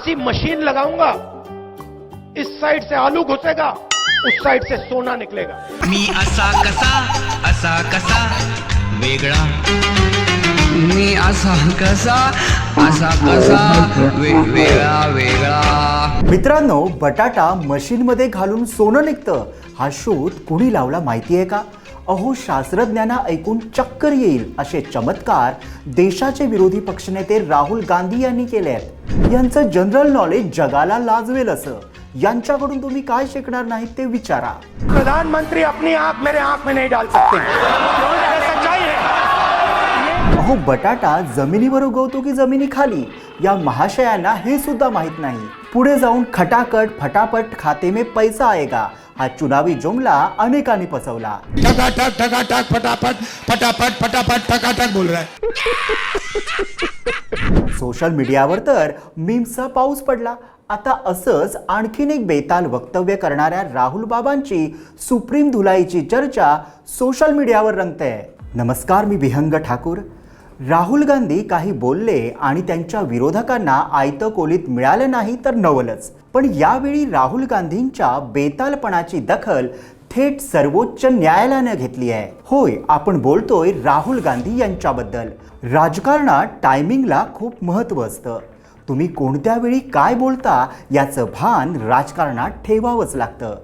ऐसी machine लगाऊंगा इस side से आलू घुसेगा उस side से सोना निकलेगा। मी असा कसा असा कसा वेगळा। मी असा कसा असा कसा वे, वेगळा वेगळा। मित्रांनो बटाटा मशीनमध्ये घालून सोनं निघतं. हा शोध कुणी लावला माहिती आहे का? अहो शास्त्रज्ञांना ऐकून चक्कर येईल असे चमत्कार देशाचे विरोधी पक्षनेते राहुल गांधी यांनी केले आहेत. यांचं जनरल नॉलेज जगाला लाजवेल असं. यांच्याकडून तुम्ही काय शिकणार नाहीत ते विचारा. प्रधानमंत्री अपनी आंख मेरे आंख में नहीं डाल सकते. अहो बटाटा जमिनीवर उगवतो की जमिनी खाली? या महाशयांना हे सुद्धा माहीत नाही. पुढे जाऊन खटाखट फटाफट खाते में पैसा आएगा. हा चुनावी जुमला अनेकांनी पचवला ठकाठक ठकाठक फटाफट फटाफट फटाफट ठकाठक बोल रहा है. सोशल मीडियावर तर मीम्सचा पाऊस पडला. आता असंच आणखीन एक बेताल वक्तव्य करणाऱ्या राहुल बाबांची सुप्रीम धुलाईची चर्चा सोशल मीडियावर रंगते नमस्कार मी विहंग ठाकूर. राहुल गांधी काही बोलले आणि त्यांच्या विरोधकांना आयतं कोलीत मिळालं नाही तर नवलच. पण यावेळी राहुल गांधींच्या बेतालपणाची दखल थेट सर्वोच्च न्यायालयानं घेतली आहे. होय आपण बोलतोय राहुल गांधी यांच्याबद्दल. राजकारणात टायमिंगला खूप महत्त्व असतं. तुम्ही कोणत्या वेळी काय बोलता याचं भान राजकारणात ठेवावंच लागतं.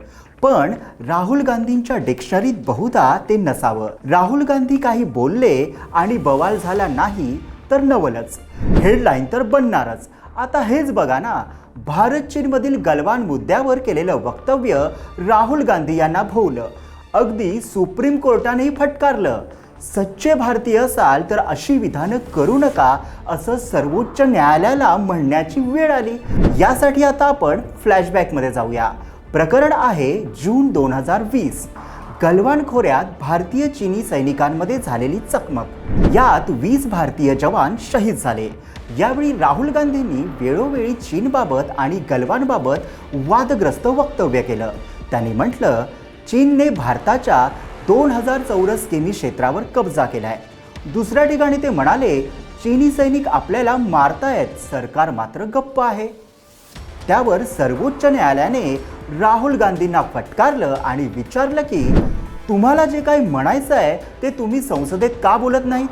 पण राहुल गांधींच्या डिक्शनरीत बहुधा ते नसावं. राहुल गांधी काही बोलले आणि बवाल झाला नाही तर नवलच. हेडलाईन तर बनणारच. आता हेच बघा ना भारत चीनमधील गलवान मुद्द्यावर केलेलं वक्तव्य राहुल गांधी यांना भोवलं. अगदी सुप्रीम कोर्टानेही फटकारलं. सच्चे भारतीय असाल तर अशी विधानं करू नका असं सर्वोच्च न्यायालयाला म्हणण्याची वेळ आली. यासाठी आता आपण फ्लॅशबॅकमध्ये जाऊया. प्रकरण आहे जून दोन हजार वीस. गलवान खोऱ्यात भारतीय चीनी सैनिकांमध्ये झालेली चकमक. यात वीस भारतीय जवान शहीद झाले. यावेळी राहुल गांधींनी वेळोवेळी चीनबाबत आणि गलवानबाबत वादग्रस्त वक्तव्य केलं. त्यांनी म्हटलं चीनने भारताच्या दोन हजार चौरस किमी क्षेत्रावर कब्जा केलाय. दुसऱ्या ठिकाणी ते म्हणाले चीनी सैनिक आपल्याला मारतायत. सरकार मात्र गप्प आहे. त्यावर सर्वोच्च न्यायालयाने राहुल गांधींना फटकारलं आणि विचारलं की तुम्हाला जे काही म्हणायचं आहे ते तुम्ही संसदेत का बोलत नाही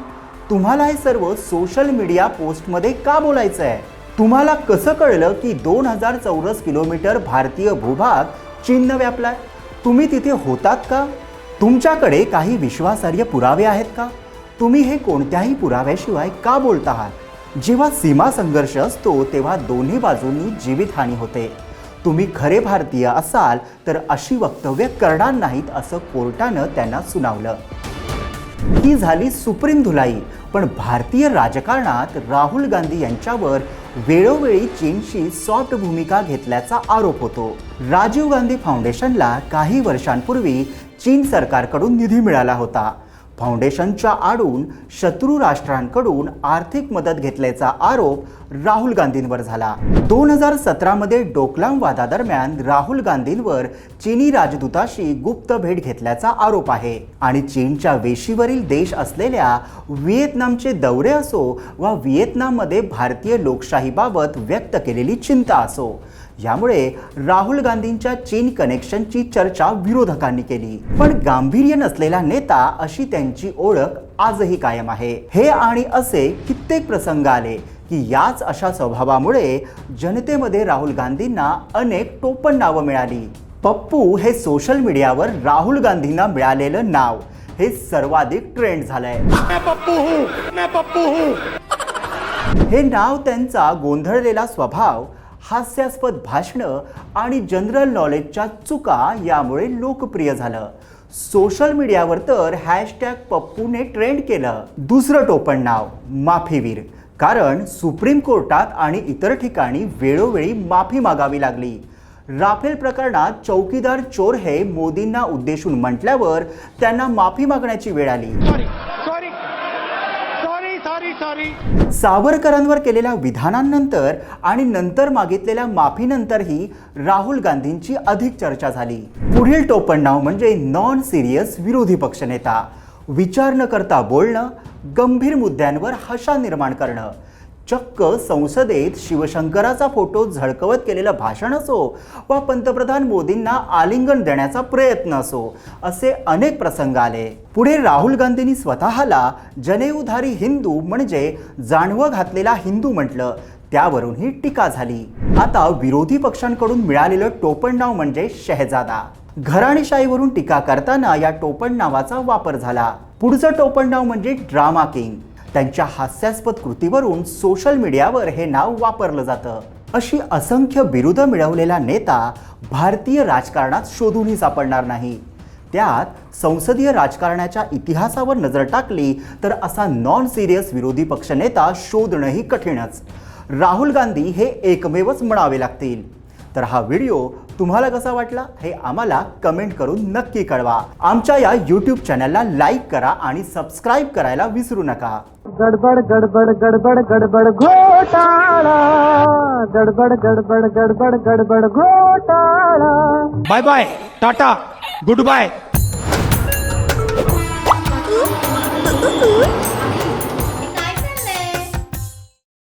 तुम्हाला हे सर्व सोशल मीडिया पोस्टमध्ये का बोलायचं आहे? तुम्हाला कसं कळलं की दोन हजार चौरस किलोमीटर भारतीय भूभाग चीननं व्यापलाय? तुम्ही तिथे होतात का? तुमच्याकडे काही विश्वासार्ह पुरावे आहेत का? तुम्ही हे कोणत्याही पुराव्याशिवाय का बोलत आहात? जेव्हा सीमा संघर्ष असतो तेव्हा दोन्ही बाजूंनी जीवितहानी होते. तुम्ही खरे भारतीय असाल तर अशी वक्तव्य करणार नाहीत असं कोर्टानं त्यांना सुनावलं. ही झाली सुप्रीम धुलाई. पण भारतीय राजकारणात राहुल गांधी यांच्यावर वेळोवेळी चीनशी सॉफ्ट भूमिका घेतल्याचा आरोप होतो. राजीव गांधी फाउंडेशनला काही वर्षांपूर्वी चीन सरकारकडून निधी मिळाला होता. फाउंडेशनच्या आडून शत्रू राष्ट्रांकडून आर्थिक मदत घेतल्याचा आरोप राहुल गांधींवर झाला. दोन हजार सतरामध्ये डोकलाम वादादरम्यान राहुल गांधींवर चीनी राजदूताशी गुप्त भेट घेतल्याचा आरोप आहे. आणि चीनच्या वेशीवरील देश असलेल्या व्हिएतनामचे दौरे असो वा व्हिएतनाममध्ये भारतीय लोकशाहीबाबत व्यक्त केलेली चिंता असो यामुळे राहुल गांधींच्या चीन कनेक्शनची चर्चा विरोधकांनी केली. पण गांभीर्य नसलेला नेता अशी त्यांची ओळख आजही कायम आहे. हे आणि असे कित्येक प्रसंग आले की याच अशा स्वभावामुळे जनतेमध्ये राहुल गांधींना अनेक टोपण नावं मिळाली. पप्पू हे सोशल मीडियावर राहुल गांधींना मिळालेलं नाव हे सर्वाधिक ट्रेंड झालंय. हे नाव त्यांचा गोंधळलेला स्वभाव हास्यास्पद भाषणं आणि जनरल नॉलेजच्या चुका यामुळे लोकप्रिय झालं. सोशल मीडियावर तर हॅशटॅग पप्पूने ट्रेंड केलं. दुसरं टोपण नाव माफीवीर. कारण सुप्रीम कोर्टात आणि इतर ठिकाणी वेळोवेळी माफी मागावी लागली. राफेल प्रकरणात चौकीदार चोर हे मोदींना उद्देशून म्हटल्यावर त्यांना माफी मागण्याची वेळ आली. Sorry sorry sorry sorry sorry सावरकरांवर केलेल्या विधानांनंतर आणि नंतर मागितलेल्या माफीनंतरही राहुल गांधींची अधिक चर्चा झाली. पुढील टोपण नाव म्हणजे नॉन सिरियस विरोधी पक्षनेता विचार न करता बोलणं गंभीर मुद्द्यांवर हशा निर्माण करणं. चक्क संसदेत शिवशंकराचा फोटो झळकवत केलेलं भाषण असो वा पंतप्रधान मोदींना आलिंगन देण्याचा प्रयत्न असो असे अनेक प्रसंग आले. पुढे राहुल गांधींनी स्वतःला जनेऊधारी हिंदू म्हणजे जाणवं घातलेला हिंदू म्हटलं. त्यावरून ही टीका झाली. आता विरोधी पक्षांकडून मिळालेलं टोपण नाव म्हणजे शहजादा. घराणेशाहीवरून टीका करताना या टोपण नावाचा वापर झाला. पुढचं टोपण नाव म्हणजे ड्रामा किंग. त्यांच्या हास्यास्पद कृतीवरून सोशल मीडियावर हे नाव वापरलं जातं. अशी असंख्य बिरुदं मिळवलेला नेता भारतीय राजकारणात शोधूनही सापडणार नाही. त्यात संसदीय राजकारणाच्या इतिहासावर नजर टाकली तर असा नॉन सिरियस विरोधी पक्षनेता शोधणंही कठीणच. राहुल गांधी हे एकमेवच म्हणावे लागतील. तर हा व्हिडिओ तुम्हाला कसा वाटला हे आम्हाला कमेंट करून नक्की कळवा. आमच्या या यूट्यूब चॅनलला लाईक करा आणि सबस्क्राईब करायला विसरू नका. गडबड गडबड गडबड गडबड घोटाळा. गडबड गडबड गडबड गडबड घोटाळा. Bye bye tata goodbye